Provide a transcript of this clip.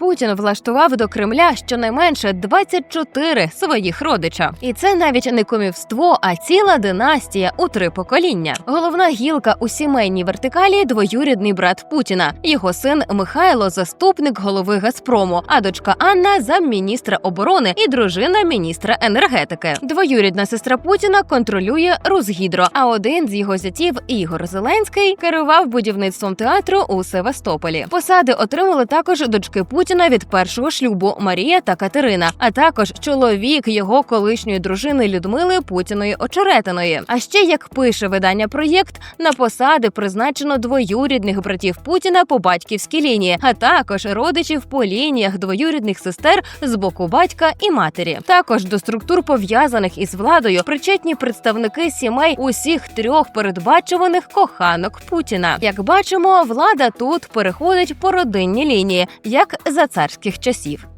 Путін влаштував до Кремля щонайменше 24 своїх родича, і це навіть не кумівство, а ціла династія у три покоління. Головна гілка у сімейній вертикалі двоюрідний брат Путіна. Його син Михайло, заступник голови Газпрому, а дочка Анна замміністра оборони і дружина міністра енергетики. Двоюрідна сестра Путіна контролює Русгідро. А один з його зятів Ігор Зеленський керував будівництвом театру у Севастополі. Посади отримали також дочки Путіна від першого шлюбу Марія та Катерина, а також чоловік його колишньої дружини Людмили Путіної Очеретиної. А ще як пише видання проєкт, на посади призначено двоюрідних братів Путіна по батьківській лінії, а також родичів по лініях двоюрідних сестер з боку батька і матері. Також до структур пов'язаних із владою причетні представники сімей усіх трьох передбачуваних коханок Путіна. Як бачимо, влада тут переходить по родинній лінії, як за царських часів.